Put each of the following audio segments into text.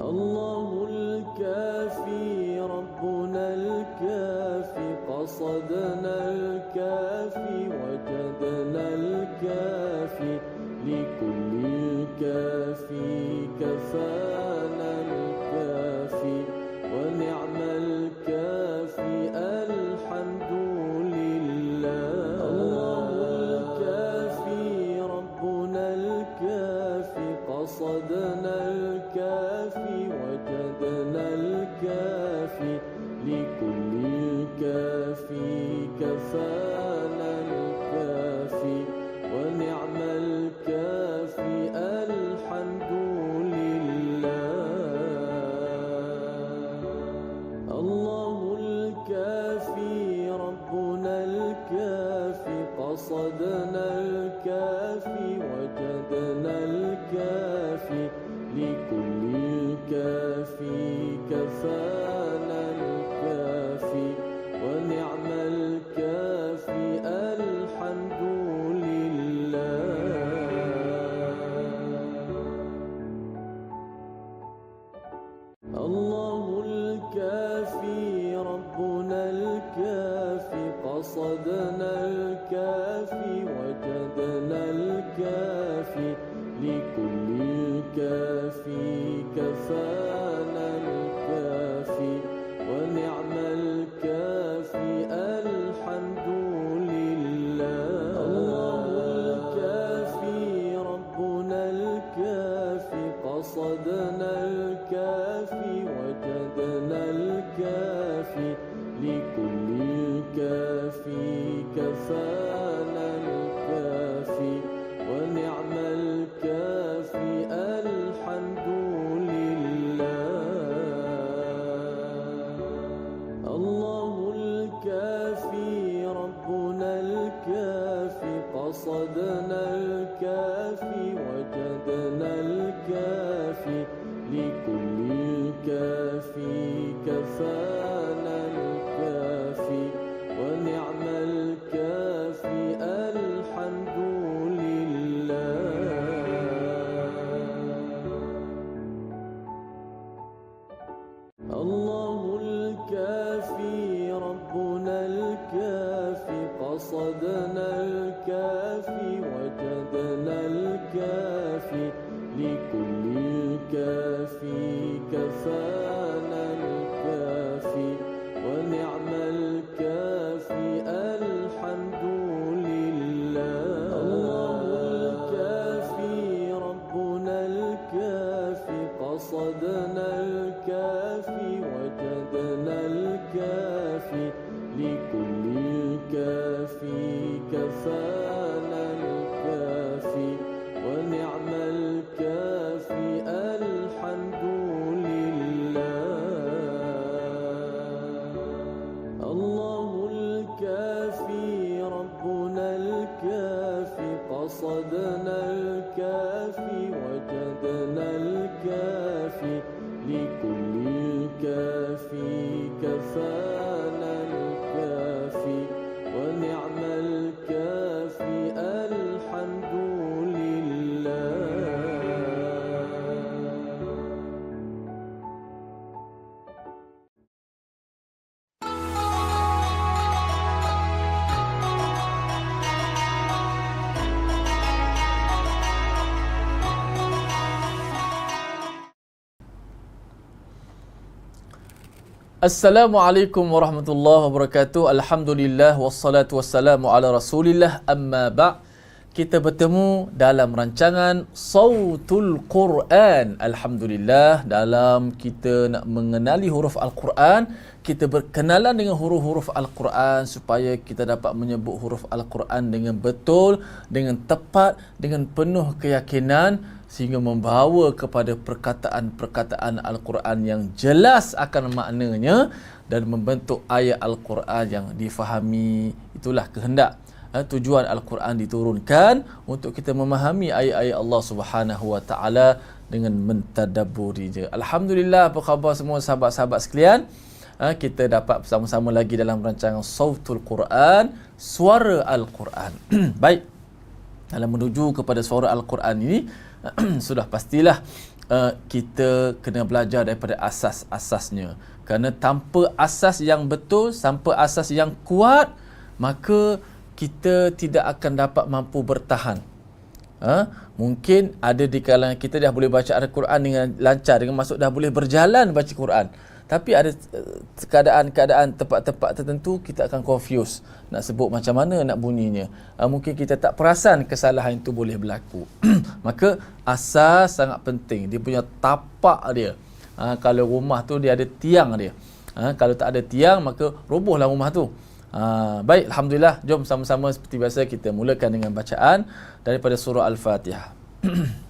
Allah. first. وجدنا الكافي لكل الكافي كفانا الكاف قصدنا الكاف Assalamualaikum warahmatullahi wabarakatuh. Alhamdulillah wassalatu wassalamu ala Rasulillah. Amma ba' kita bertemu dalam rancangan Sautul Quran. Alhamdulillah dalam kita nak mengenali huruf Al-Quran, kita berkenalan dengan huruf-huruf Al-Quran supaya kita dapat menyebut huruf Al-Quran dengan betul, dengan tepat, dengan penuh keyakinan sehingga membawa kepada perkataan-perkataan Al-Quran yang jelas akan maknanya dan membentuk ayat Al-Quran yang difahami. Itulah kehendak eh, tujuan Al-Quran diturunkan untuk kita memahami ayat-ayat Allah Subhanahu Wa Taala dengan mentadabburinya. Alhamdulillah apa khabar semua sahabat-sahabat sekalian? Eh, kita dapat bersama-sama lagi dalam rancangan Sautul Quran, suara Al-Quran. Baik. Dalam menuju kepada suara Al-Quran ini sudah pastilah uh, kita kena belajar daripada asas-asasnya. Kerana tanpa asas yang betul, tanpa asas yang kuat, maka kita tidak akan dapat mampu bertahan. Ha? Mungkin ada di kalangan kita dah boleh baca Al-Quran dengan lancar, dengan masuk dah boleh berjalan baca Quran. Tapi ada keadaan-keadaan tempat-tempat tertentu kita akan confuse nak sebut macam mana nak bunyinya. Uh, mungkin kita tak perasan kesalahan itu boleh berlaku. Maka asas sangat penting. Dia punya tapak dia. Ha, kalau rumah tu dia ada tiang dia. Ha, kalau tak ada tiang maka robohlah rumah tu. Ha, baik, Alhamdulillah. Jom sama-sama seperti biasa kita mulakan dengan bacaan daripada surah Al-Fatihah.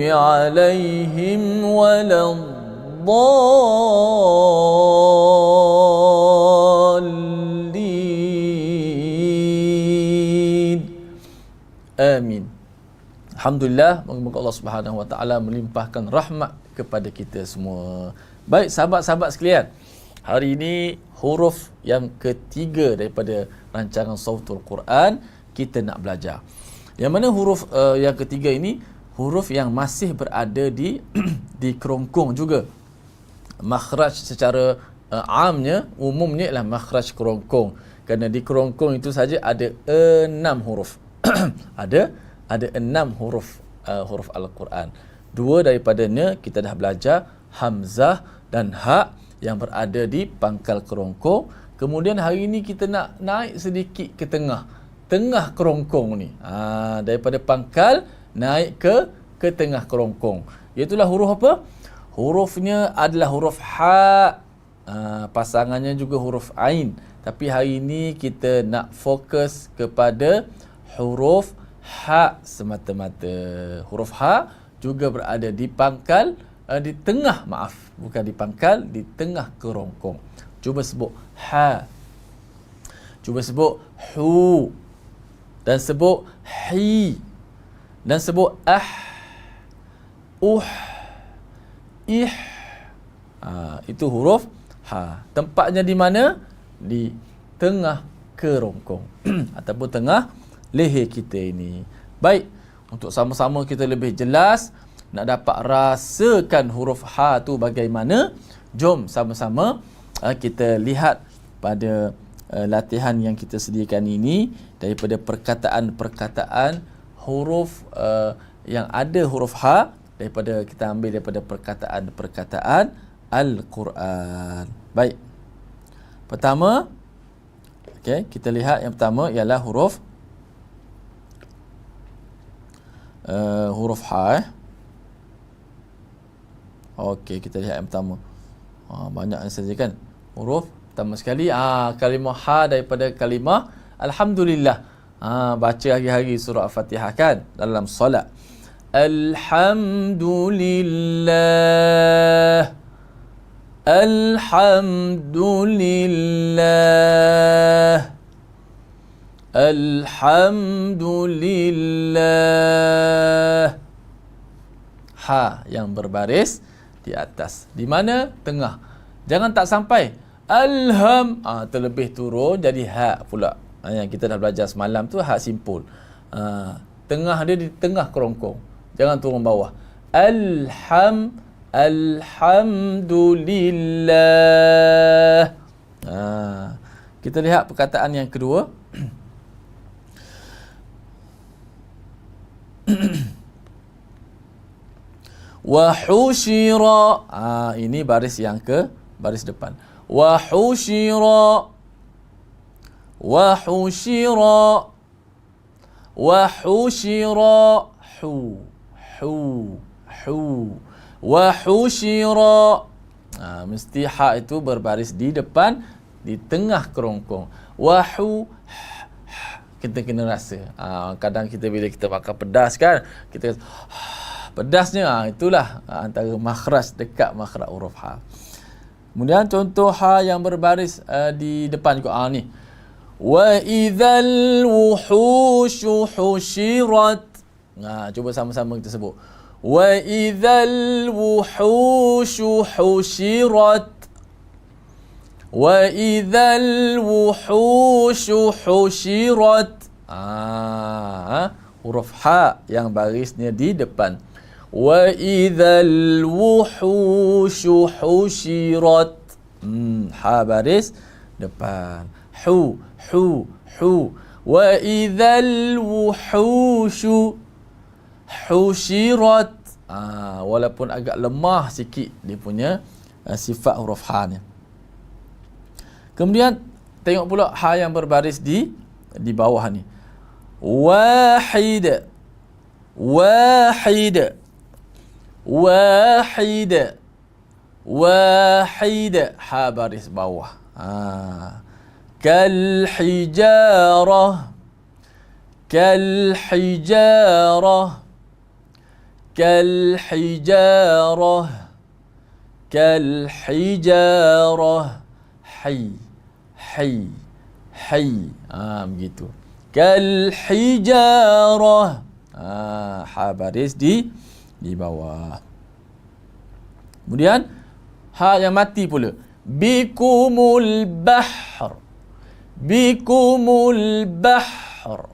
عليهم ولا الضالين آمين Alhamdulillah, moga Allah Subhanahu Wa Taala melimpahkan rahmat kepada kita semua. Baik sahabat-sahabat sekalian, hari ini huruf yang ketiga daripada rancangan Sautul Quran kita nak belajar. Yang mana huruf uh, yang ketiga ini huruf yang masih berada di di kerongkong juga. Makhraj secara uh, amnya, umumnya ialah makhraj kerongkong. Kerana di kerongkong itu saja ada enam huruf. ada ada enam huruf uh, huruf Al-Quran. Dua daripadanya kita dah belajar Hamzah dan Ha yang berada di pangkal kerongkong. Kemudian hari ini kita nak naik sedikit ke tengah. Tengah kerongkong ni. Ha, daripada pangkal naik ke ke tengah kerongkong. Iaitulah huruf apa? Hurufnya adalah huruf Ha. Ha, pasangannya juga huruf Ain. Tapi hari ini kita nak fokus kepada huruf ha semata-mata. Huruf ha juga berada di pangkal uh, di tengah maaf, bukan di pangkal, di tengah kerongkong. Cuba sebut ha. Cuba sebut hu. Dan sebut hi. Dan sebut ah. Uh. Ih. Ha, itu huruf ha. Tempatnya di mana? Di tengah kerongkong ataupun tengah leher kita ini. Baik, untuk sama-sama kita lebih jelas nak dapat rasakan huruf ha tu bagaimana, jom sama-sama uh, kita lihat pada uh, latihan yang kita sediakan ini daripada perkataan-perkataan huruf uh, yang ada huruf ha daripada kita ambil daripada perkataan-perkataan al-Quran. Baik. Pertama, okey, kita lihat yang pertama ialah huruf uh, huruf ha eh. Okey, kita lihat yang pertama. Ha, banyak saja kan. Huruf pertama sekali ah kalimah ha daripada kalimah alhamdulillah. Ha, baca hari-hari surah Al-Fatihah kan dalam solat. Alhamdulillah. Alhamdulillah. Alhamdulillah. Ha yang berbaris di atas. Di mana? Tengah. Jangan tak sampai. Alham. Ha, terlebih turun jadi ha pula. Ha, yang kita dah belajar semalam tu ha simpul. Ha, tengah dia di tengah kerongkong. Jangan turun bawah. Alham Alhamdulillah. Ha, kita lihat perkataan yang kedua. wa husyira ah ini baris yang ke baris depan wa husyira hu hu hu wa husyira ha, mesti ha itu berbaris di depan di tengah kerongkong. wa hu kita kena rasa. ha, kadang kita bila kita makan pedas kan kita pedasnya ha, itulah ha, antara makhraj dekat makhraj huruf ha. Kemudian contoh ha yang berbaris uh, di depan juga. ha, ni وَإِذَا الْوُحُوشُ حُشِرَتْ Nah, cuba sama-sama kita sebut. وَإِذَا الْوُحُوشُ حُشِرَتْ وَإِذَا الْوُحُوشُ حُشِرَتْ Ah, huruf ha yang barisnya di depan. وَإِذَا الْوُحُوشُ حُشِرَتْ Hmm, ha baris depan. Hu hu hu. Wa idzal wuhushu hushirat. Ah walaupun agak lemah sikit dia punya uh, sifat huruf ha ni. Kemudian tengok pula ha yang berbaris di di bawah ni. Wahid. Wahid. Wahid. Wahid. Ha baris bawah. Ah كالحجارة كالحجارة كالحجارة كالحجارة حي حي حي ah begitu kalhijarah ah ha baris di di bawah kemudian ha yang mati pula bikumul bahr بكم البحر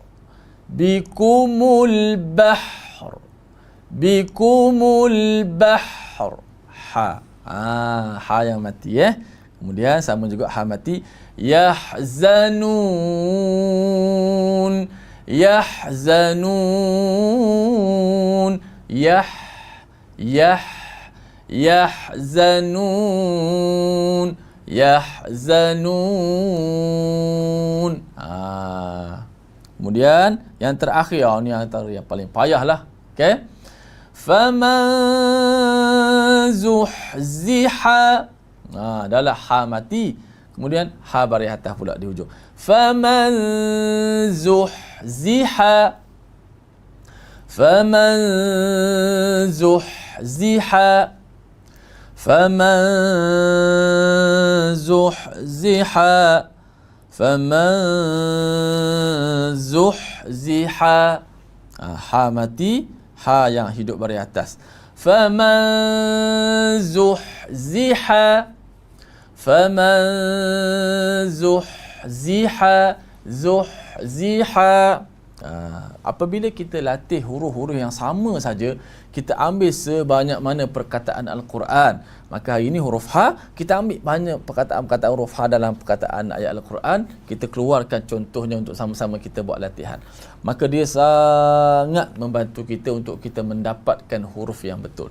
بكم البحر بكم البحر. ح ah ح يا متي ya. Kemudian sama juga ح متي يحزنون يحزنون يح يح يحزنون. Yahzanun. Ha. Kemudian yang terakhir oh, ni antara yang paling payahlah. Okey. Faman zuhziha. Ha, adalah ha mati. Kemudian ha baris atas pula di hujung. Faman zuhziha. Faman zuhziha. فمن زحزح فمن زحزح ha mati ha yang hidup baris atas faman zuhziha faman zuhziha zuhziha Uh, apabila kita latih huruf-huruf yang sama saja, kita ambil sebanyak mana perkataan Al-Quran. Maka hari ini huruf Ha, kita ambil banyak perkataan-perkataan huruf Ha dalam perkataan ayat Al-Quran. Kita keluarkan contohnya untuk sama-sama kita buat latihan. Maka dia sangat membantu kita untuk kita mendapatkan huruf yang betul.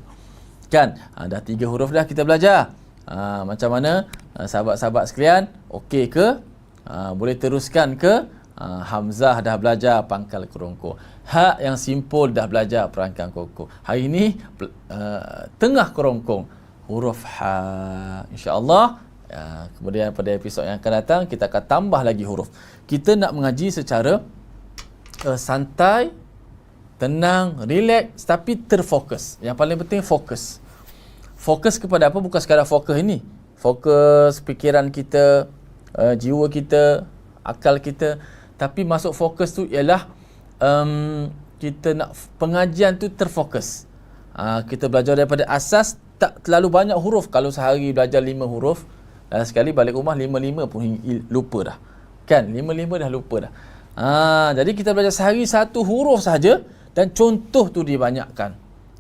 Kan? Ha, dah tiga huruf dah kita belajar. Ha, macam mana? Ha, sahabat-sahabat sekalian, okey ke? Ha, boleh teruskan ke? Uh, Hamzah dah belajar pangkal kerongko. Ha yang simpul dah belajar perangkang koko. Hari ini uh, tengah kerongkong huruf ha. Insya-Allah uh, kemudian pada episod yang akan datang kita akan tambah lagi huruf. Kita nak mengaji secara uh, santai, tenang, relax tapi terfokus. Yang paling penting fokus. Fokus kepada apa? Bukan sekadar fokus ini. Fokus fikiran kita, uh, jiwa kita, akal kita tapi masuk fokus tu ialah um, kita nak pengajian tu terfokus. Uh, kita belajar daripada asas tak terlalu banyak huruf. Kalau sehari belajar lima huruf, dan sekali balik rumah lima-lima pun lupa dah. Kan? Lima-lima dah lupa dah. Uh, jadi kita belajar sehari satu huruf saja dan contoh tu dibanyakkan.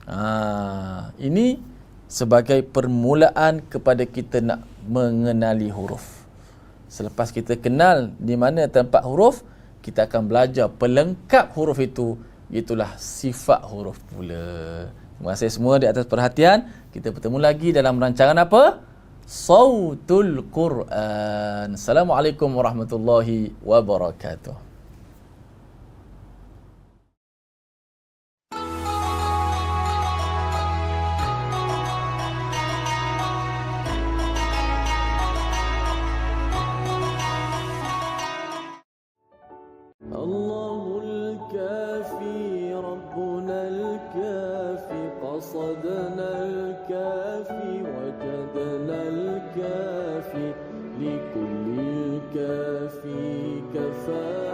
Uh, ini sebagai permulaan kepada kita nak mengenali huruf. Selepas kita kenal di mana tempat huruf, kita akan belajar pelengkap huruf itu. Itulah sifat huruf pula. Terima kasih semua di atas perhatian. Kita bertemu lagi dalam rancangan apa? Sautul Quran. Assalamualaikum warahmatullahi wabarakatuh. الكافي لكل كافي كفاك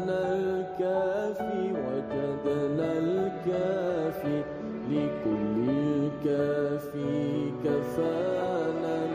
وجدنا الكافي وجدنا الكافي لكل الكافي كفانا.